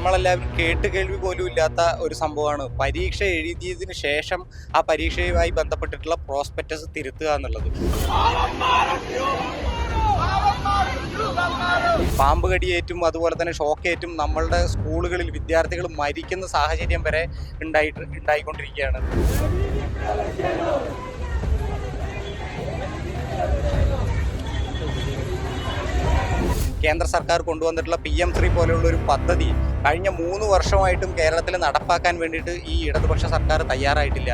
നമ്മളെല്ലാവരും കേട്ട് കേൾവി പോലും ഇല്ലാത്ത ഒരു സംഭവമാണ്. പരീക്ഷ എഴുതിയതിന് ശേഷം ആ പരീക്ഷയുമായി ബന്ധപ്പെട്ടിട്ടുള്ള പ്രോസ്പെക്ടസ് തിരുത്തുക എന്നുള്ളത്. പാമ്പ് കടിയേറ്റും അതുപോലെ തന്നെ ഷോക്കേറ്റും നമ്മളുടെ സ്കൂളുകളിൽ വിദ്യാർത്ഥികൾ മരിക്കുന്ന സാഹചര്യം വരെ ഉണ്ടായിട്ട് ഉണ്ടായിക്കൊണ്ടിരിക്കുകയാണ്. കേന്ദ്ര സർക്കാർ കൊണ്ടുവന്നിട്ടുള്ള പി എം ശ്രീ പോലെയുള്ള ഒരു പദ്ധതി കഴിഞ്ഞ മൂന്ന് വർഷമായിട്ടും കേരളത്തിൽ നടപ്പാക്കാൻ വേണ്ടിയിട്ട് ഈ ഇടതുപക്ഷ സർക്കാർ തയ്യാറായിട്ടില്ല.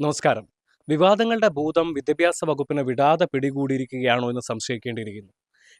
നമസ്കാരം. വിവാദങ്ങളുടെ ഭൂതം വിദ്യാഭ്യാസ വകുപ്പിനെ വിടാതെ പിടികൂടിയിരിക്കുകയാണോ എന്ന് സംശയിക്കേണ്ടിയിരിക്കുന്നു.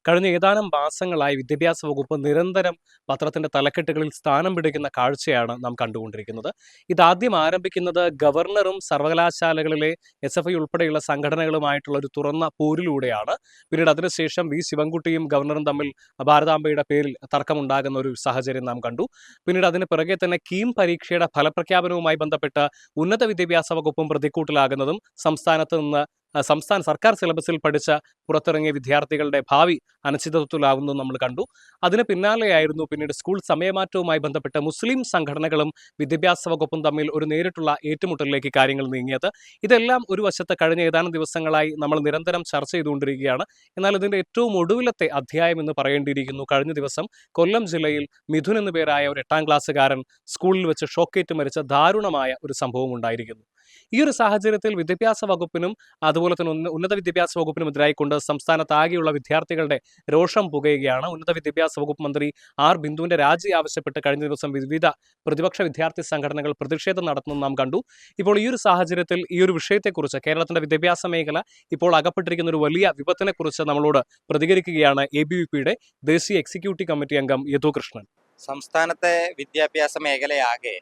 കഴിഞ്ഞ ഏതാനും മാസങ്ങളായി വിദ്യാഭ്യാസ വകുപ്പ് നിരന്തരം പത്രത്തിന്റെ തലക്കെട്ടുകളിൽ സ്ഥാനം പിടിക്കുന്ന കാഴ്ചയാണ് നാം കണ്ടുകൊണ്ടിരിക്കുന്നത്. ഇതാദ്യം ആരംഭിക്കുന്നത് ഗവർണറും സർവകലാശാലകളിലെ എസ് എഫ് ഐ ഉൾപ്പെടെയുള്ള സംഘടനകളുമായിട്ടുള്ള ഒരു തുറന്ന പോരിലൂടെയാണ്. പിന്നീട് അതിനുശേഷം വി ശിവൻകുട്ടിയും ഗവർണറും തമ്മിൽ ഭാരതാംബയുടെ പേരിൽ തർക്കമുണ്ടാകുന്ന ഒരു സാഹചര്യം നാം കണ്ടു. പിന്നീട് അതിന് പിറകെ തന്നെ കീം പരീക്ഷയുടെ ഫലപ്രഖ്യാപനവുമായി ബന്ധപ്പെട്ട് ഉന്നത വിദ്യാഭ്യാസ വകുപ്പും പ്രതിക്കൂട്ടിലാകുന്നതും സംസ്ഥാനത്ത് നിന്ന് സംസ്ഥാന സർക്കാർ സിലബസിൽ പഠിച്ച പുറത്തിറങ്ങിയ വിദ്യാർത്ഥികളുടെ ഭാവി അനിശ്ചിതത്വത്തിലാകുന്നു നമ്മൾ കണ്ടു. അതിന് പിന്നാലെയായിരുന്നു പിന്നീട് സ്കൂൾ സമയമാറ്റവുമായി ബന്ധപ്പെട്ട് മുസ്ലിം സംഘടനകളും വിദ്യാഭ്യാസ വകുപ്പും തമ്മിൽ ഒരു നേരിട്ടുള്ള ഏറ്റുമുട്ടലിലേക്ക് കാര്യങ്ങൾ നീങ്ങിയത്. ഇതെല്ലാം ഒരു വശത്ത് കഴിഞ്ഞ ഏതാനും ദിവസങ്ങളായി നമ്മൾ നിരന്തരം ചർച്ച ചെയ്തുകൊണ്ടിരിക്കുകയാണ്. എന്നാൽ ഇതിന്റെ ഏറ്റവും ഒടുവിലത്തെ അധ്യായം എന്ന് പറയേണ്ടിയിരിക്കുന്നു. കഴിഞ്ഞ ദിവസം കൊല്ലം ജില്ലയിൽ മിഥുൻ എന്നു പേരായ ഒരു എട്ടാം ക്ലാസ്സുകാരൻ സ്കൂളിൽ വെച്ച് ഷോക്കേറ്റ് മരിച്ച ദാരുണമായ ഒരു സംഭവം ഉണ്ടായിരിക്കുന്നു. ഈ ഒരു സാഹചര്യത്തിൽ വിദ്യാഭ്യാസ വകുപ്പിനും അതുപോലെ തന്നെ ഉന്നത വിദ്യാഭ്യാസ വകുപ്പിനും എതിരായിക്കൊണ്ട് സംസ്ഥാനത്താകെയുള്ള വിദ്യാർത്ഥികളുടെ രോഷം പുകയുകയാണ്. ഉന്നത വിദ്യാഭ്യാസ വകുപ്പ് മന്ത്രി ആർ ബിന്ദുവിന്റെ രാജി ആവശ്യപ്പെട്ട് കഴിഞ്ഞ ദിവസം വിവിധ പ്രതിപക്ഷ വിദ്യാർത്ഥി സംഘടനകൾ പ്രതിഷേധം നടത്തുന്നത് നാം കണ്ടു. ഇപ്പോൾ ഈ ഒരു സാഹചര്യത്തിൽ ഈ ഒരു വിഷയത്തെക്കുറിച്ച് കേരളത്തിന്റെ വിദ്യാഭ്യാസ മേഖല ഇപ്പോൾ അകപ്പെട്ടിരിക്കുന്ന ഒരു വലിയ വിപത്തിനെക്കുറിച്ച് നമ്മളോട് പ്രതികരിക്കുകയാണ് എ ബി വി പിയുടെ ദേശീയ എക്സിക്യൂട്ടീവ് കമ്മിറ്റി അംഗം യദു കൃഷ്ണൻ. സംസ്ഥാനത്തെ വിദ്യാഭ്യാസ മേഖലയാകെ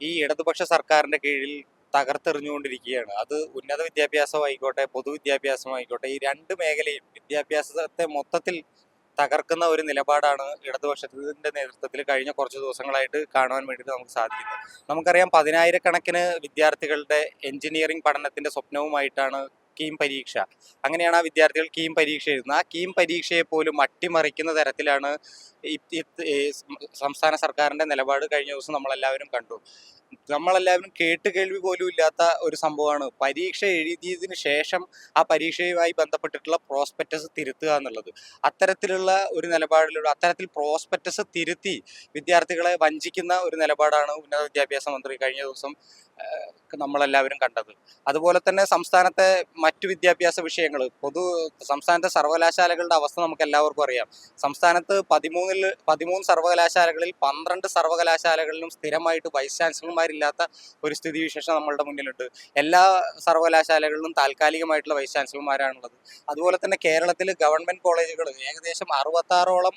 ഈ ഇടതുപക്ഷ സർക്കാരിന്റെ കീഴിൽ തകർത്തെറിഞ്ഞുകൊണ്ടിരിക്കുകയാണ്. അത് ഉന്നത വിദ്യാഭ്യാസമായിക്കോട്ടെ പൊതുവിദ്യാഭ്യാസമായിക്കോട്ടെ ഈ രണ്ട് മേഖലയും വിദ്യാഭ്യാസത്തെ മൊത്തത്തിൽ തകർക്കുന്ന ഒരു നിലപാടാണ് ഇടതുപക്ഷത്തിന്റെ നേതൃത്വത്തിൽ കഴിഞ്ഞ കുറച്ച് ദിവസങ്ങളായിട്ട് കാണുവാൻ വേണ്ടിയിട്ട് നമുക്ക് സാധിക്കുന്നത്. നമുക്കറിയാം പതിനായിരക്കണക്കിന് വിദ്യാർത്ഥികളുടെ എഞ്ചിനീയറിംഗ് പഠനത്തിന്റെ സ്വപ്നവുമായിട്ടാണ് കീം പരീക്ഷ. അങ്ങനെയാണ് ആ വിദ്യാർത്ഥികൾ കീം പരീക്ഷ എഴുതുന്നത്. ആ കീം പരീക്ഷയെ പോലും അട്ടിമറിക്കുന്ന തരത്തിലാണ് സംസ്ഥാന സർക്കാരിന്റെ നിലപാട് കഴിഞ്ഞ ദിവസം നമ്മളെല്ലാവരും കണ്ടു. നമ്മളെല്ലാവരും കേട്ട് കേൾവി പോലും ഇല്ലാത്ത ഒരു സംഭവമാണ്. പരീക്ഷ എഴുതിയതിന് ശേഷം ആ പരീക്ഷയുമായി ബന്ധപ്പെട്ടിട്ടുള്ള പ്രോസ്പെക്ടസ് തിരുത്തുക എന്നുള്ളത്. അത്തരത്തിലുള്ള ഒരു നിലപാടിലുള്ള അത്തരത്തിൽ പ്രോസ്പെക്ടസ് തിരുത്തി വിദ്യാർത്ഥികളെ വഞ്ചിക്കുന്ന ഒരു നിലപാടാണ് ഉന്നത വിദ്യാഭ്യാസ മന്ത്രി കഴിഞ്ഞ ദിവസം നമ്മളെല്ലാവരും കണ്ടത്. അതുപോലെ തന്നെ സംസ്ഥാനത്തെ മറ്റു വിദ്യാഭ്യാസ വിഷയങ്ങൾ പൊതു സംസ്ഥാനത്തെ സർവകലാശാലകളുടെ അവസ്ഥ നമുക്ക് എല്ലാവർക്കും അറിയാം. സംസ്ഥാനത്ത് പതിമൂന്നിൽ പതിമൂന്ന് സർവകലാശാലകളിൽ പന്ത്രണ്ട് സർവകലാശാലകളിലും സ്ഥിരമായിട്ട് വൈസ് ചാൻസലർമാരില്ലാത്ത ഒരു സ്ഥിതിവിശേഷം നമ്മളുടെ മുന്നിലുണ്ട്. എല്ലാ സർവകലാശാലകളിലും താൽക്കാലികമായിട്ടുള്ള വൈസ് ചാൻസലർമാരാണുള്ളത്. അതുപോലെ തന്നെ കേരളത്തിൽ ഗവൺമെന്റ് കോളേജുകൾ ഏകദേശം അറുപത്താറോളം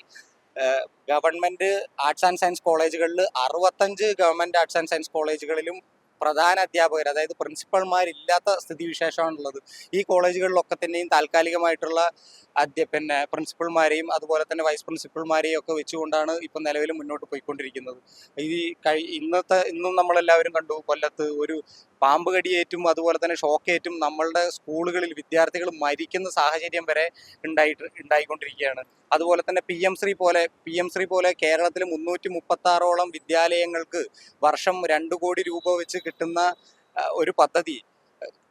ഗവൺമെന്റ് ആർട്സ് ആൻഡ് സയൻസ് കോളേജുകളിൽ അറുപത്തഞ്ച് ഗവൺമെന്റ് ആർട്സ് ആൻഡ് സയൻസ് കോളേജുകളിലും പ്രധാന അധ്യാപകർ അതായത് പ്രിൻസിപ്പൽമാരില്ലാത്ത സ്ഥിതിവിശേഷമാണുള്ളത്. ഈ കോളേജുകളിലൊക്കെ തന്നെയും താൽക്കാലികമായിട്ടുള്ള അധ്യ പിന്നെ പ്രിൻസിപ്പൾമാരെയും അതുപോലെ തന്നെ വൈസ് പ്രിൻസിപ്പൾമാരെയും ഒക്കെ വെച്ചുകൊണ്ടാണ് ഇപ്പം നിലവിൽ മുന്നോട്ട് പോയിക്കൊണ്ടിരിക്കുന്നത്. ഈ കഴി ഇന്നത്തെ ഇന്നും നമ്മളെല്ലാവരും കണ്ടു കൊല്ലത്ത് ഒരു പാമ്പ് കടിയേറ്റും അതുപോലെ തന്നെ ഷോക്കേറ്റും നമ്മളുടെ സ്കൂളുകളിൽ വിദ്യാർത്ഥികൾ മരിക്കുന്ന സാഹചര്യം വരെ ഉണ്ടായിട്ട് ഉണ്ടായിക്കൊണ്ടിരിക്കുകയാണ്. അതുപോലെ തന്നെ പി എം ശ്രീ പോലെ പി എം ശ്രീ പോലെ കേരളത്തിൽ മുന്നൂറ്റി മുപ്പത്താറോളം വിദ്യാലയങ്ങൾക്ക് വർഷം രണ്ട് കോടി രൂപ വെച്ച് കിട്ടുന്ന ഒരു പദ്ധതി.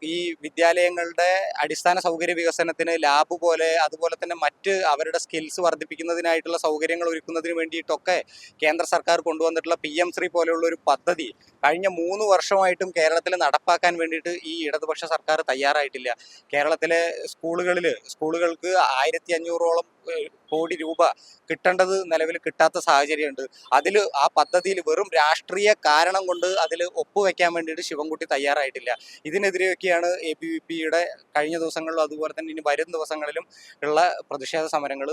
ഈ വിദ്യാലയങ്ങളുടെ അടിസ്ഥാന സൗകര്യ വികസനത്തിന് ലാബ് പോലെ അതുപോലെ തന്നെ മറ്റ് അവരുടെ സ്കിൽസ് വർദ്ധിപ്പിക്കുന്നതിനായിട്ടുള്ള സൗകര്യങ്ങൾ ഒരുക്കുന്നതിന് വേണ്ടിയിട്ടൊക്കെ കേന്ദ്ര സർക്കാർ കൊണ്ടുവന്നിട്ടുള്ള പി എം ശ്രീ പോലെയുള്ള ഒരു പദ്ധതി കഴിഞ്ഞ മൂന്ന് വർഷമായിട്ടും കേരളത്തിൽ നടപ്പാക്കാൻ വേണ്ടിയിട്ട് ഈ ഇടതുപക്ഷ സർക്കാർ തയ്യാറായിട്ടില്ല. കേരളത്തിലെ സ്കൂളുകളിൽ സ്കൂളുകൾക്ക് ആയിരത്തി അഞ്ഞൂറോളം കോടി രൂപ കിട്ടേണ്ടത് നിലവിൽ കിട്ടാത്ത സാഹചര്യമുണ്ട്. അതിൽ ആ പദ്ധതിയിൽ വെറും രാഷ്ട്രീയ കാരണം കൊണ്ട് അതിൽ ഒപ്പുവെക്കാൻ വേണ്ടിയിട്ട് ശിവൻകുട്ടി തയ്യാറായിട്ടില്ല. ഇതിനെതിരെയൊക്കെയാണ് എ ബി വി പിയുടെ കഴിഞ്ഞ ദിവസങ്ങളിലും അതുപോലെ തന്നെ ഇനി വരും ദിവസങ്ങളിലും ഉള്ള പ്രതിഷേധ സമരങ്ങൾ